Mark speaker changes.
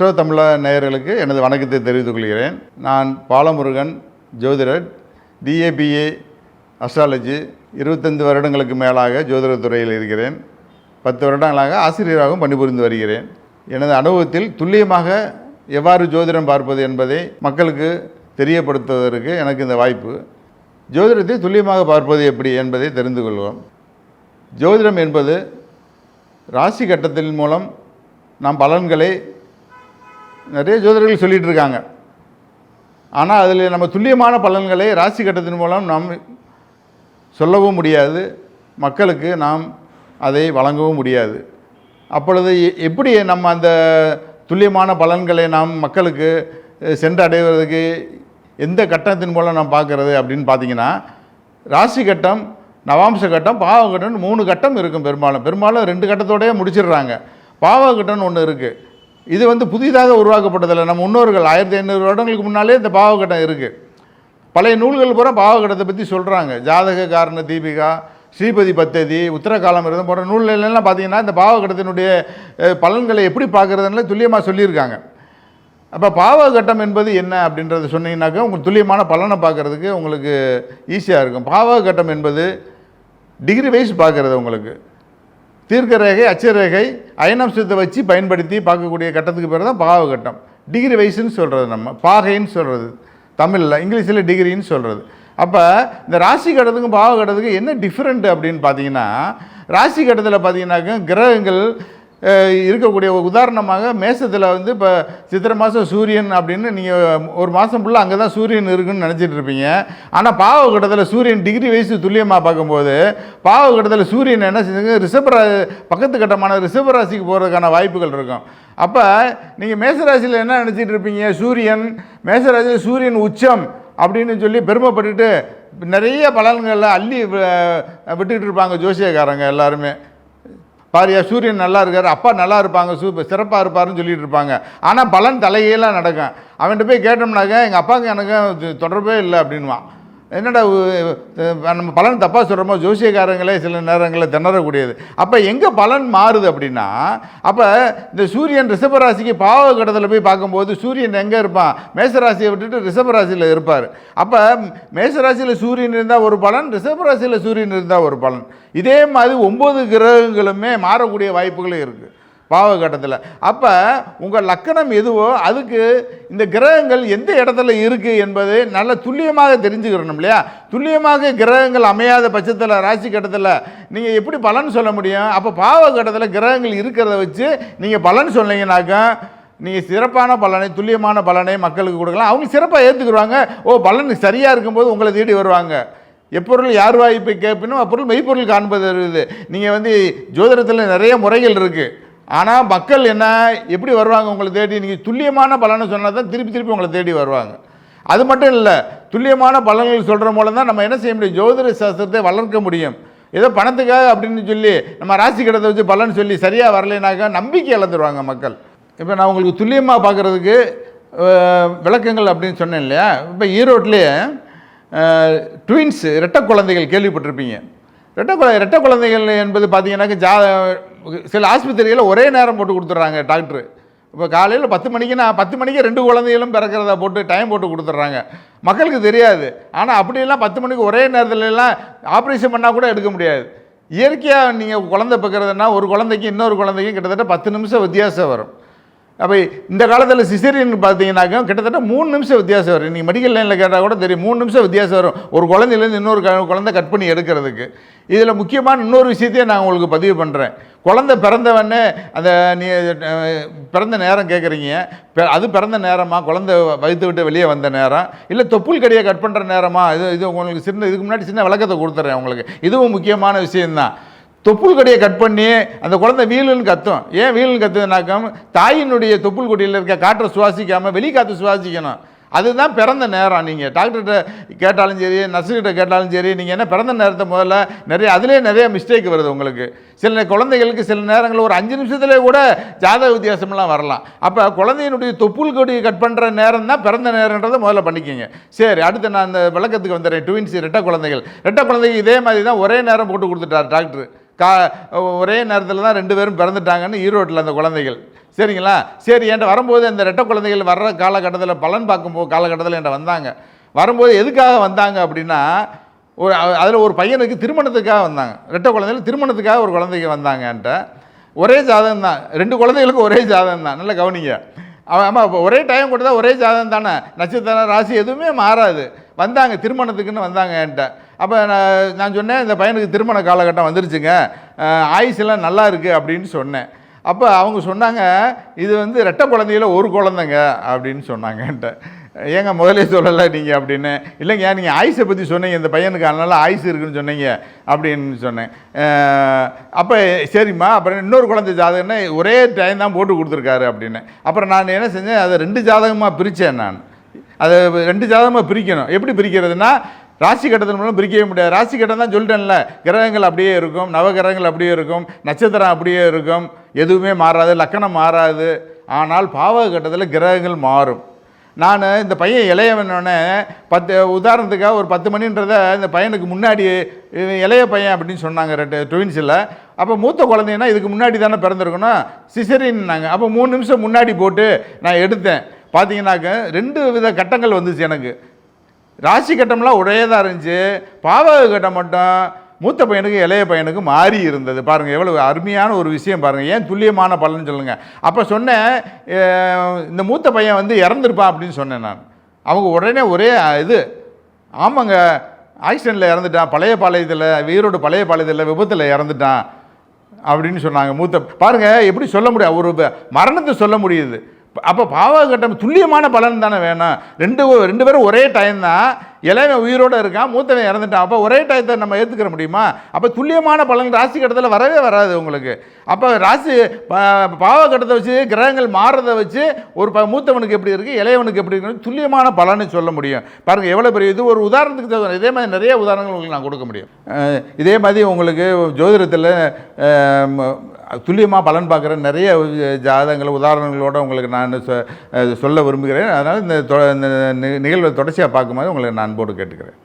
Speaker 1: So தமிழ நேயர்களுக்கு எனது வணக்கத்தை தெரிவித்துக் கொள்கிறேன். நான் பாலமுருகன் ஜோதிடர் டிஏபிஏ அஸ்ட்ராலஜி இருபத்தஞ்சு வருடங்களுக்கு மேலாக ஜோதிடத்துறையில் இருக்கிறேன். பத்து வருடங்களாக ஆசிரியராகவும் பணிபுரிந்து வருகிறேன். எனது அனுபவத்தில் துல்லியமாக எவ்வாறு ஜோதிடம் பார்ப்பது என்பதை மக்களுக்கு தெரியப்படுத்துவதற்கு எனக்கு இந்த வாய்ப்பு. ஜோதிடத்தை துல்லியமாக பார்ப்பது எப்படி என்பதை தெரிந்து கொள்வோம். ஜோதிடம் என்பது ராசி கட்டத்தின் மூலம் நாம் பலன்களை நிறைய ஜோதிடர்கள் சொல்லிகிட்டு இருக்காங்க ஆனால் அதில் நம்ம துல்லியமான பலன்களை ராசி கட்டத்தின் மூலம் நாம் சொல்லவும் முடியாது. மக்களுக்கு நாம் அதை வழங்கவும் முடியாது. அப்பொழுது எ- எப்படி நம்ம அந்த துல்லியமான பலன்களை நாம் மக்களுக்கு சென்று அடைவதற்கு எந்த கட்டத்தின் மூலம் நாம் பார்க்கறது அப்படின்னு பார்த்தீங்கன்னா ராசி கட்டம் நவாம்ச கட்டம் பாவ கட்டம்னு மூணு கட்டம் இருக்கும் பெரும்பாலும். பெரும்பாலும் ரெண்டு கட்டத்தோடயே முடிச்சிடுறாங்க. பாவ கட்டம்னு ஒன்று இருக்குது இது வந்து புதிதாக உருவாக்கப்பட்டதில்லை. நம்ம முன்னோர்கள் ஆயிரத்தி ஐநூறு வருடங்களுக்கு முன்னாலே இந்த பாவகட்டம் இருக்குது பழைய நூல்கள் பூரா பாவகட்டத்தை பற்றி சொல்கிறாங்க ஜாதக காரண தீபிகா ஸ்ரீபதி பத்ததி உத்தரகாலம் இருந்த போன்ற நூல்கள் எல்லாம் பார்த்தீங்கன்னா இந்த பாவகட்டத்தினுடைய பலன்களை எப்படி பார்க்குறதுனால துல்லியமாக சொல்லியிருக்காங்க. அப்போ பாவகட்டம் என்பது என்ன அப்படின்றத சொன்னீங்கன்னாக்கா உங்களுக்கு துல்லியமான பலனை பார்க்குறதுக்கு உங்களுக்கு ஈஸியாக இருக்கும். பாவகட்டம் என்பது டிகிரி வைஸ் பார்க்குறது உங்களுக்கு. தீர்க்க ரேகை அச்சரேகை அயனம்சத்தை வச்சு பயன்படுத்தி பார்க்கக்கூடிய கட்டத்துக்கு பேர் தான் பாவகட்டம் டிகிரி வைஸ்ன்னு சொல்கிறது நம்ம. பாகைன்னு சொல்கிறது தமிழில் இங்கிலீஷில் டிகிரின்னு சொல்கிறது அப்போ இந்த ராசி கட்டத்துக்கும் பாவ கட்டத்துக்கும் என்ன டிஃப்ரெண்ட் அப்படின்னு பார்த்தீங்கன்னா ராசி கட்டத்தில் பார்த்தீங்கன்னாக்க கிரகங்கள் இருக்கக்கூடிய உதாரணமாக மேசத்தில் வந்து இப்போ சித்திரை மாதம் சூரியன் அப்படின்னு நீங்கள் ஒரு மாதம் ஃபுல்லாக அங்கே தான் சூரியன் இருக்குன்னு நினச்சிட்டு இருப்பீங்க. ஆனால் பாவகட்டத்தில் சூரியன் டிகிரி வயசு துல்லியமாக பார்க்கும்போது பாவகட்டத்தில் சூரியன் என்ன செஞ்சுங்க ரிஷபரா பக்கத்து கட்டமான ரிஷபராசிக்கு போகிறதுக்கான வாய்ப்புகள் இருக்கும். அப்போ நீங்கள் மேசராசியில் என்ன நினச்சிட்டு இருப்பீங்க? சூரியன் மேசராசியில் சூரியன் உச்சம் அப்படின்னு சொல்லி பெருமைப்பட்டுட்டு நிறைய பலன்களில் அள்ளி விட்டுக்கிட்டு இருப்பாங்க ஜோசியக்காரங்க எல்லாருமே. பாரியா சூரியன் நல்லா இருக்கார் அப்பா நல்லா இருப்பாங்க சூ சிறப்பாக இருப்பாருன்னு சொல்லிட்டு இருப்பாங்க. ஆனால் பலன் தலையெல்லாம் நடக்கும். அவன்கிட்ட போய் கேட்டோம்னாக்க எங்கள் அப்பாவுக்கு எனக்கு தொடர்பே இல்லை அப்படின்வான் என்னடா நம்ம பலன் தப்பாக சொல்கிறோமோ ஜோசியக்காரங்களே சில நேரங்களில் திணறக்கூடியது. அப்போ எங்கே பலன் மாறுது அப்படின்னா அப்போ இந்த சூரியன் ரிஷபராசிக்கு பாவ கடத்தில் போய் பார்க்கும்போது சூரியன் எங்கே இருப்பான்? மேசராசியை விட்டுட்டு ரிஷபராசியில் இருப்பார். அப்போ மேசராசியில் சூரியன் இருந்தால் ஒரு பலன் ரிஷபராசியில் சூரியன் இருந்தால் ஒரு பலன். இதே மாதிரி ஒம்பது கிரகங்களுமே மாறக்கூடிய வாய்ப்புகளும் இருக்குது பாவகட்டத்தில். அப்போ உங்கள் லக்கணம் எதுவோ அதுக்கு இந்த கிரகங்கள் எந்த இடத்துல இருக்குது என்பது நல்ல துல்லியமாக தெரிஞ்சுக்கிறணும் இல்லையா? துல்லியமாக கிரகங்கள் அமையாத பட்சத்தில் ராசி கட்டத்தில் நீங்கள் எப்படி பலன் சொல்ல முடியும்? அப்போ பாவகட்டத்தில் கிரகங்கள் இருக்கிறத வச்சு நீங்கள் பலன் சொன்னீங்கன்னாக்கா நீங்கள் சிறப்பான பலனை துல்லியமான பலனை மக்களுக்கு கொடுக்கலாம். அவங்க சிறப்பாக ஏற்றுக்குருவாங்க ஓ பலன் சரியாக இருக்கும்போது உங்களை தேடி வருவாங்க. எப்பொருள் யார் வாய்ப்பை கேட்பினும் அப்பொருள் மெய்ப்பொருள் காண்பது இருக்குது. நீங்கள் வந்து ஜோதிடத்தில் நிறைய முறைகள் இருக்குது ஆனால் மக்கள் என்ன எப்படி வருவாங்க உங்களை தேடி? நீங்கள் துல்லியமான பலனை சொன்னால் தான் திருப்பி திருப்பி உங்களை தேடி வருவாங்க. அது மட்டும் இல்லை துல்லியமான பலன்கள் சொல்கிற மூலம் தான் நம்ம என்ன செய்ய முடியும்? ஜோதிட சாஸ்திரத்தை வளர்க்க முடியும். ஏதோ பணத்துக்காக அப்படின்னு சொல்லி நம்ம ராசி கடத்தை வச்சு பலன் சொல்லி சரியாக வரலைனாக்கா நம்பிக்கை இழந்துருவாங்க மக்கள். இப்போ நான் உங்களுக்கு துல்லியமாக பார்க்குறதுக்கு விளக்கங்கள் அப்படின்னு சொன்னேன் இல்லையா? இப்போ ஈரோட்லேயே ட்வின்ஸ் இரட்டை குழந்தைகள் கேள்விப்பட்டிருப்பீங்க. ரெட்ட குழ ரெட்ட குழந்தைகள் என்பது பார்த்தீங்கன்னாக்க ஜா சில ஆஸ்பத்திரிகளில் ஒரே நேரம் போட்டு கொடுத்துட்றாங்க டாக்டரு. இப்போ காலையில் பத்து மணிக்கு நான் பத்து மணிக்கு ரெண்டு குழந்தைகளும் பிறக்கிறத போட்டு டைம் போட்டு கொடுத்துட்றாங்க. மக்களுக்கு தெரியாது. ஆனால் அப்படியெல்லாம் பத்து மணிக்கு ஒரே நேரத்துலலாம் ஆப்ரேஷன் பண்ணால் கூட எடுக்க முடியாது. இயற்கையாக நீங்கள் குழந்தை பிறக்கிறதுனா ஒரு குழந்தைக்கு இன்னொரு குழந்தைக்கும் கிட்டத்தட்ட பத்து நிமிஷம் வித்தியாசம் வரும். அப்போ இந்த காலத்தில் சிசேரியன் பார்த்தீங்கன்னாக்கா கிட்டத்தட்ட மூணு நிமிஷம் வித்தியாசம் வரும். நீங்கள் மெடிக்கல் லைனில் கேட்டால் கூட தெரியும். மூணு நிமிஷம் வித்தியாசம் வரும். ஒரு குழந்தையிலேருந்து இன்னொரு க- குழந்தை கட் பண்ணி எடுக்கிறதுக்கு. இதில் முக்கியமான இன்னொரு விஷயத்தையும் நான் உங்களுக்கு பதிவு பண்ணுறேன் குழந்தை பிறந்தவொடனே அந்த நீ பிறந்த நேரம் கேட்குறீங்க அது பிறந்த நேரமா? குழந்தை வயிற்று விட்டு வெளியே வந்த நேரம்? இல்லை தொப்புள் கடியை கட் பண்ணுற நேரமா? இது இது உங்களுக்கு சின்ன இதுக்கு முன்னாடி சின்ன விளக்கத்தை கொடுத்துட்றேன் உங்களுக்கு. இதுவும் முக்கியமான விஷயம்தான். தொப்புள் கொடியை கட் பண்ணி அந்த குழந்தை வீலுன்னு கத்தும். ஏன் வீலுன்னு கத்துதுனாக்கம் தாயினுடைய தொப்புள் கொடியில் இருக்க காற்றை சுவாசிக்காமல் வெளி காற்று சுவாசிக்கணும். அதுதான் பிறந்த நேரம். நீங்கள் டாக்டர்கிட்ட கேட்டாலும் சரி நர்ஸுக்கிட்ட கேட்டாலும் சரி நீங்கள் என்ன பிறந்த நேரத்தை முதல்ல நிறைய அதிலே நிறைய மிஸ்டேக் வருது உங்களுக்கு. சில குழந்தைகளுக்கு சில நேரங்களில் ஒரு அஞ்சு நிமிஷத்துலேயே கூட ஜாதக வித்தியாசம்லாம் வரலாம். அப்போ குழந்தையினுடைய தொப்புள் கொடியை கட் பண்ணுற நேரம் தான் பிறந்த நேரன்றதை முதல்ல பண்ணிக்கோங்க. சரி அடுத்து நான் அந்த விளக்கத்துக்கு வந்துடுறேன். ட்வின்ஸ் ரெட்டை குழந்தைகள். ரெட்டை குழந்தைக்கு இதே மாதிரி தான் ஒரே நேரம் போட்டு கொடுத்துட்டார் டாக்டர் கா ஒரே நேரத்தில் தான் ரெண்டு பேரும் பிறந்துட்டாங்கன்னு ஈரோட்டில் அந்த குழந்தைகள். சரிங்களா? சரி என்கிட்ட வரும்போது அந்த ரெட்ட குழந்தைகள் வர்ற காலகட்டத்தில் பலன் பார்க்கும்போது காலகட்டத்தில் என்கிட்ட வந்தாங்க. வரும்போது எதுக்காக வந்தாங்க அப்படின்னா ஒரு அதில் ஒரு பையனுக்கு திருமணத்துக்காக வந்தாங்க. ரெட்டை குழந்தைகள் திருமணத்துக்காக ஒரு குழந்தைங்க வந்தாங்க என்கிட்ட. ஒரே ஜாதகம் தான். ரெண்டு குழந்தைகளுக்கும் ஒரே ஜாதகம் தான். நல்லா கவனிங்க. அவன் ஆமாம் இப்போ ஒரே டைம் கொடுத்தா ஒரே ஜாதகம் தானே. நட்சத்திரம் ராசி எதுவுமே மாறாது. வந்தாங்க திருமணத்துக்குன்னு வந்தாங்க என்கிட்ட. அப்போ நான் நான் சொன்னேன் இந்த பையனுக்கு திருமண காலகட்டம் வந்துருச்சுங்க. ஆயுசெல்லாம் நல்லா இருக்குது அப்படின்னு சொன்னேன். அப்போ அவங்க சொன்னாங்க இது வந்து ரெட்டை குழந்தையில ஒரு குழந்தைங்க அப்படின்னு சொன்னாங்கன்ட்டு ஏங்க முதலே சொல்லலை நீங்கள் அப்படின்னு. இல்லைங்க நீங்கள் ஆயுஷை பற்றி சொன்னீங்க இந்த பையனுக்கு அதனால் ஆயுஸ் இருக்குன்னு சொன்னீங்க அப்படின்னு சொன்னேன். அப்போ சரிம்மா அப்புறம் இன்னொரு குழந்தை ஜாதகம்னா ஒரே டைம் தான் போட்டு கொடுத்துருக்காரு அப்படின்னு. அப்புறம் நான் என்ன செஞ்சேன் அதை ரெண்டு ஜாதகமாக பிரித்தேன் நான். அதை ரெண்டு ஜாதகமாக பிரிக்கணும். எப்படி பிரிக்கிறதுனா ராசி கட்டத்தின் மூலம் பிரிக்கவே முடியாது. ராசி கட்டம் தான் சொல்லிட்டேன்ல. கிரகங்கள் அப்படியே இருக்கும். நவகிரகங்கள் அப்படியே இருக்கும். நட்சத்திரம் அப்படியே இருக்கும். எதுவுமே மாறாது. லக்கணம் மாறாது. ஆனால் பாவக கட்டத்தில் கிரகங்கள் மாறும். நான் இந்த பையன் இளையவனோடனே பத்து உதாரணத்துக்காக ஒரு பத்து மணின்றத இந்த பையனுக்கு முன்னாடி இளைய பையன் அப்படின்னு சொன்னாங்க ரெண்டு ட்வின்ஸில் அப்போ மூத்த குழந்தைன்னா இதுக்கு முன்னாடி தானே பிறந்திருக்கணும்? சிசரின்னாங்க அப்போ மூணு நிமிஷம் முன்னாடி போட்டு நான் எடுத்தேன். பார்த்தீங்கன்னாக்க ரெண்டு வித கட்டங்கள் வந்துச்சு எனக்கு. ராசி கட்டம்லாம் ஒரே தான் இருந்துச்சு. பாவக கட்டம் மட்டும் மூத்த பையனுக்கு இளைய பையனுக்கு மாறி இருந்தது. பாருங்கள் எவ்வளோ அருமையான ஒரு விஷயம் பாருங்கள் ஏன் துல்லியமான பலன் சொல்லுங்கள் அப்போ சொன்னேன் இந்த மூத்த பையன் வந்து இறந்துருப்பான் அப்படின்னு சொன்னேன் நான். அவங்க உடனே ஒரே இது ஆமாங்க ஆக்சிடெண்ட்டில் இறந்துட்டான். பழைய பாளையத்தில் ஈரோடு பழைய பாளையத்தில் விபத்தில் இறந்துட்டான் அப்படின்னு சொன்னாங்க மூத்த பாருங்கள் எப்படி சொல்ல முடியாது ஒரு மரணத்தை சொல்ல முடியுது. அப்போ பாவகட்டம் துல்லியமான பலன் தானே வேணும். ரெண்டு ரெண்டு பேரும் ஒரே டைம் தான் இளையவன் உயிரோடு இருக்கான் மூத்தவன் இறந்துட்டான். அப்போ ஒரே டயத்தை நம்ம ஏற்றுக்கிற முடியுமா? அப்போ துல்லியமான பலன் ராசி கட்டத்தில் வரவே வராது உங்களுக்கு. அப்போ ராசி பாவ கட்டத்தை வச்சு கிரகங்கள் மாறுறதை வச்சு ஒரு ப மூத்தவனுக்கு எப்படி இருக்குது இளையவனுக்கு எப்படி இருக்குது துல்லியமான பலன்னு சொல்ல முடியும். பாருங்கள் எவ்வளோ பெரிய இது ஒரு உதாரணத்துக்கு தகுந்த இதே மாதிரி நிறைய உதாரணங்கள் உங்களுக்கு நான் கொடுக்க முடியும். இதே மாதிரி உங்களுக்கு ஜோதிடத்தில் துல்லியமாக பலன் பார்க்குற நிறைய ஜாதகங்கள் உதாரணங்களோடு உங்களுக்கு நான் சொ- சொல்ல விரும்புகிறேன். அதனால் இந்த தொ- இந்த நிகழ்வை தொடர்ச்சியாக பார்க்கும்போது உங்களுக்கு நான் அன்போடு கேட்டுக்கிறேன்.